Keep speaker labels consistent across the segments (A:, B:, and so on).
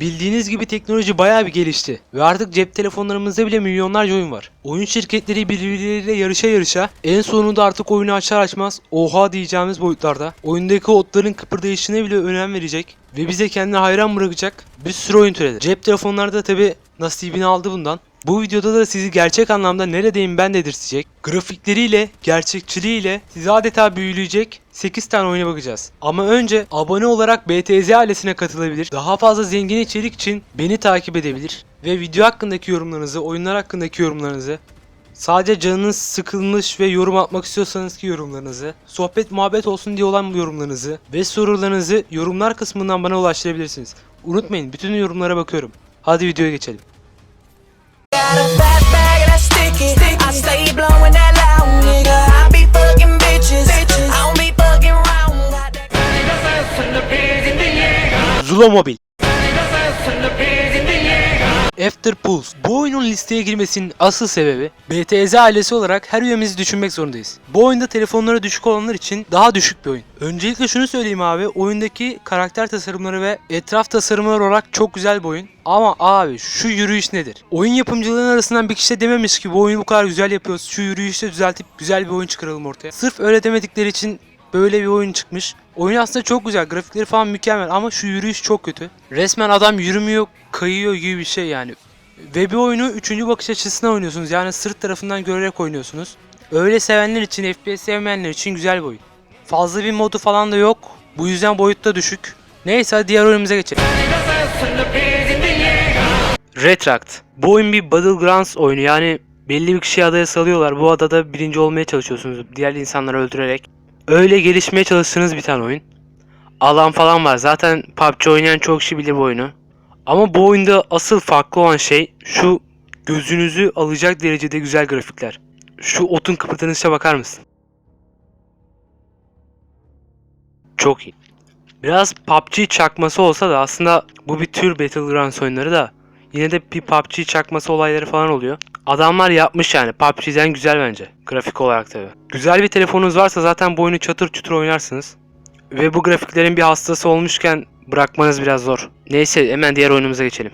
A: Bildiğiniz gibi teknoloji bayağı bir gelişti ve artık cep telefonlarımızda bile milyonlarca oyun var. Oyun şirketleri birbirleriyle yarışa yarışa en sonunda artık oyunu açar açmaz oha diyeceğimiz boyutlarda oyundaki otların kıpırdayışına bile önem verecek ve bize kendine hayran bırakacak bir sürü oyun türedi. Cep telefonlarda tabi nasibini aldı bundan. Bu videoda da sizi gerçek anlamda neredeyim ben dedirtecek, grafikleriyle, gerçekçiliğiyle sizi adeta büyüleyecek 8 tane oyuna bakacağız. Ama önce abone olarak BTZ ailesine katılabilir, daha fazla zengin içerik için beni takip edebilir ve video hakkındaki yorumlarınızı, oyunlar hakkındaki yorumlarınızı, sadece canınız sıkılmış ve yorum atmak istiyorsanız ki yorumlarınızı, sohbet muhabbet olsun diye olan yorumlarınızı ve sorularınızı yorumlar kısmından bana ulaştırabilirsiniz. Unutmayın bütün yorumlara bakıyorum. Hadi videoya geçelim. Mobil After Pulse. Bu oyunun listeye girmesinin asıl sebebi BTZ ailesi olarak her üyemizi düşünmek zorundayız. Bu oyunda telefonlara düşük olanlar için daha düşük bir oyun. Öncelikle şunu söyleyeyim abi. Oyundaki karakter tasarımları ve etraf tasarımları olarak çok güzel bir oyun. Ama abi şu yürüyüş nedir? Oyun yapımcılarının arasından bir kişi de dememiş ki bu oyunu bu kadar güzel yapıyoruz. Şu yürüyüşü de düzeltip güzel bir oyun çıkaralım ortaya. Sırf öyle demedikleri için böyle bir oyun çıkmış. Oyun aslında çok güzel. Grafikleri falan mükemmel ama şu yürüyüş çok kötü. Resmen adam yürümüyor, kayıyor gibi bir şey yani. Ve bir oyunu üçüncü bakış açısına oynuyorsunuz. Yani sırt tarafından görerek oynuyorsunuz. Öyle sevenler için, FPS sevmeyenler için güzel bir oyun. Fazla bir modu falan da yok. Bu yüzden boyutta düşük. Neyse diğer oyunumuza geçelim. Retract. Bu oyun bir Battlegrounds oyunu yani belli bir kişiyi adaya salıyorlar. Bu adada birinci olmaya çalışıyorsunuz diğer insanları öldürerek. Öyle gelişmeye çalıştığınız bir tane oyun. Alan falan var. Zaten PUBG oynayan çok kişi bilir bu oyunu. Ama bu oyunda asıl farklı olan şey şu gözünüzü alacak derecede güzel grafikler. Şu otun kıpırdanışa bakar mısın? Çok iyi. Biraz PUBG çakması olsa da aslında bu bir tür Battlegrounds oyunları da yine de bir PUBG çakması olayları falan oluyor. Adamlar yapmış yani. PUBG'den güzel bence. Grafik olarak tabi. Güzel bir telefonunuz varsa zaten bu oyunu çatır çutur oynarsınız. Ve bu grafiklerin bir hastası olmuşken bırakmanız biraz zor. Neyse hemen diğer oyunumuza geçelim.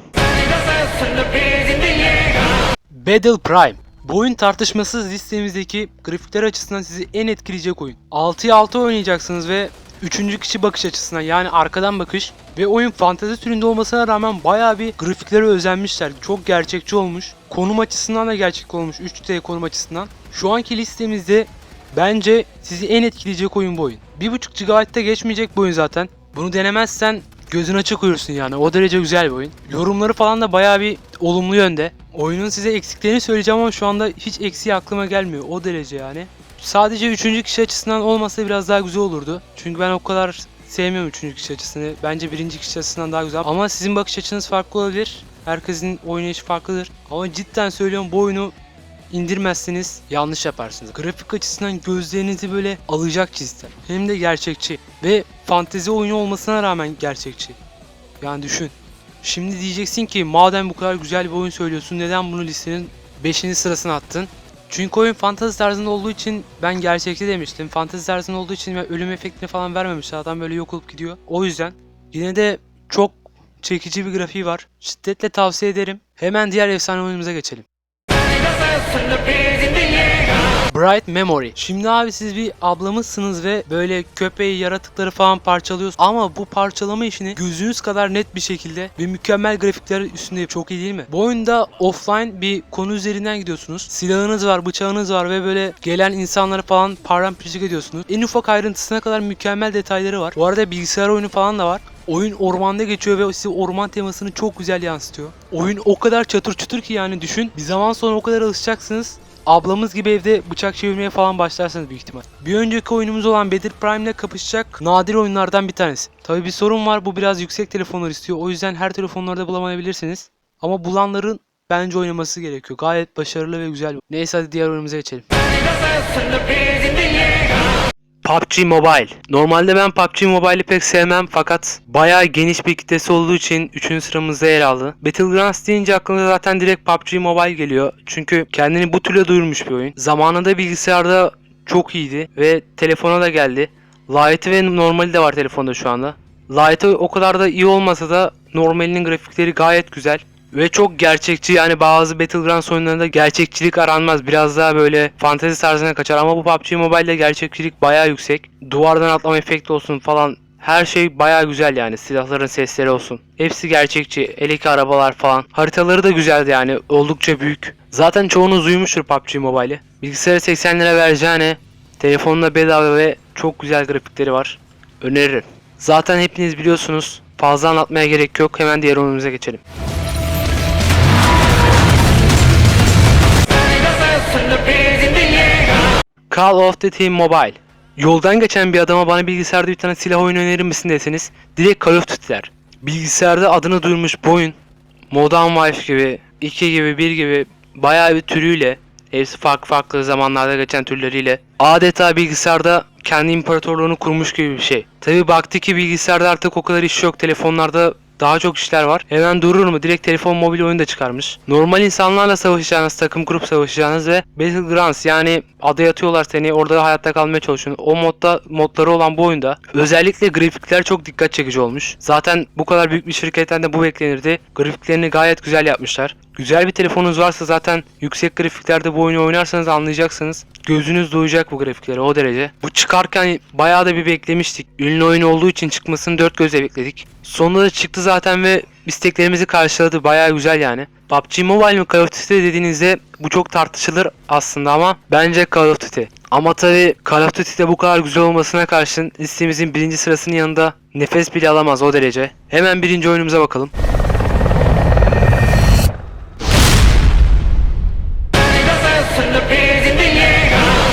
A: Battle Prime. Bu oyun tartışmasız listemizdeki grafikler açısından sizi en etkileyecek oyun. 6'ya 6 oynayacaksınız ve üçüncü kişi bakış açısından yani arkadan bakış ve oyun fantezi türünde olmasına rağmen bayağı bir grafiklere özenmişler. Çok gerçekçi olmuş. Konum açısından da gerçek olmuş. 3D konum açısından. Şu anki listemizde bence sizi en etkileyecek oyun bu oyun. 1.5 GB'da geçmeyecek bu oyun zaten. Bunu denemezsen gözün açık uyursun yani. O derece güzel bir oyun. Yorumları falan da bayağı bir olumlu yönde. Oyunun size eksiklerini söyleyeceğim ama şu anda hiç eksiği aklıma gelmiyor. O derece yani. Sadece üçüncü kişi açısından olmasa biraz daha güzel olurdu. Çünkü ben o kadar sevmiyorum üçüncü kişi açısını. Bence birinci kişi açısından daha güzel. Ama sizin bakış açınız farklı olabilir. Herkesin oynayışı farklıdır. Ama cidden söylüyorum bu oyunu indirmezseniz yanlış yaparsınız. Grafik açısından gözlerinizi böyle alacak cidden. Hem de gerçekçi. Ve fantezi oyunu olmasına rağmen gerçekçi. Yani düşün. Şimdi diyeceksin ki madem bu kadar güzel bir oyun söylüyorsun neden bunu listenin 5. sırasına attın? Çünkü oyun fantezi tarzında olduğu için ben gerçekçi demiştim. Fantezi tarzında olduğu için ölüm efektini falan vermemişler. Adam böyle yok olup gidiyor. O yüzden yine de çok çekici bir grafiği var. Şiddetle tavsiye ederim. Hemen diğer efsane oyunumuza geçelim. Bright Memory. Şimdi abi siz bir ablamızsınız ve böyle köpeği, yaratıkları falan parçalıyorsunuz. Ama bu parçalama işini gözünüz kadar net bir şekilde ve mükemmel grafikler üstünde. Çok iyi değil mi? Bu oyunda offline bir konu üzerinden gidiyorsunuz. Silahınız var, bıçağınız var ve böyle gelen insanları falan paramparçık ediyorsunuz. En ufak ayrıntısına kadar mükemmel detayları var. Bu arada bilgisayar oyunu falan da var. Oyun ormanda geçiyor ve size orman temasını çok güzel yansıtıyor. Oyun o kadar çatır çutur ki yani düşün. Bir zaman sonra o kadar alışacaksınız. Ablamız gibi evde bıçak çevirmeye falan başlarsınız büyük ihtimal. Bir önceki oyunumuz olan Battle Prime ile kapışacak nadir oyunlardan bir tanesi. Tabi bir sorun var bu biraz yüksek telefonlar istiyor. O yüzden her telefonlarda bulamayabilirsiniz. Ama bulanların bence oynaması gerekiyor. Gayet başarılı ve güzel. Neyse hadi diğer oyunumuza geçelim. PUBG Mobile. Normalde ben PUBG Mobile'i pek sevmem fakat bayağı geniş bir kitlesi olduğu için 3. sıramızda yer aldı. Battlegrounds deyince aklına zaten direkt PUBG Mobile geliyor. Çünkü kendini bu türe duyurmuş bir oyun. Zamanında bilgisayarda çok iyiydi ve telefona da geldi. Lite ve normali de var telefonda şu anda. Lite'ı o kadar da iyi olmasa da normalinin grafikleri gayet güzel. Ve çok gerçekçi yani bazı Battlegrounds oyunlarında gerçekçilik aranmaz. Biraz daha böyle fantezi tarzına kaçar ama bu PUBG Mobile'de gerçekçilik bayağı yüksek. Duvardan atlama efekti olsun falan her şey bayağı güzel yani silahların sesleri olsun. Hepsi gerçekçi. Eleki arabalar falan. Haritaları da güzeldi yani oldukça büyük. Zaten çoğunuz duymuştur PUBG Mobile'i. Bilgisayara 80 lira vereceğine telefonla bedava ve çok güzel grafikleri var. Öneririm. Zaten hepiniz biliyorsunuz. Fazla anlatmaya gerek yok. Hemen diğer oyunumuza geçelim. Call of Duty Mobile. Yoldan geçen bir adama bana bilgisayarda bir tane silah oyunu önerir misin deseniz direkt Call of Duty. Bilgisayarda adını duyurmuş bu oyun Modern Warfare gibi, 2 gibi, 1 gibi bayağı bir türüyle hepsi farklı farklı zamanlarda geçen türleriyle adeta bilgisayarda kendi imparatorluğunu kurmuş gibi bir şey. Tabi baktı ki bilgisayarda artık o kadar iş yok telefonlarda daha çok işler var. Hemen durur mu? Direkt telefon mobil oyun da çıkarmış. Normal insanlarla savaşacağınız, takım kurup savaşacağınız ve Battlegrounds yani adaya atıyorlar seni orada hayatta kalmaya çalışıyorsun. O modda modları olan bu oyunda özellikle grafikler çok dikkat çekici olmuş. Zaten bu kadar büyük bir şirketten de bu beklenirdi. Grafiklerini gayet güzel yapmışlar. Güzel bir telefonunuz varsa zaten yüksek grafiklerde bu oyunu oynarsanız anlayacaksınız. Gözünüz doyacak bu grafiklere o derece. Bu çıkarken bayağı da bir beklemiştik. Ünlü oyun olduğu için çıkmasını dört gözle bekledik. Sonunda da çıktı zaten ve isteklerimizi karşıladı. Bayağı güzel yani. PUBG Mobile mi Call of Duty dediğinizde bu çok tartışılır aslında ama bence Call of Duty. Ama tabi Call of Duty'de bu kadar güzel olmasına karşın listemizin birinci sırasının yanında nefes bile alamaz o derece. Hemen birinci oyunumuza bakalım.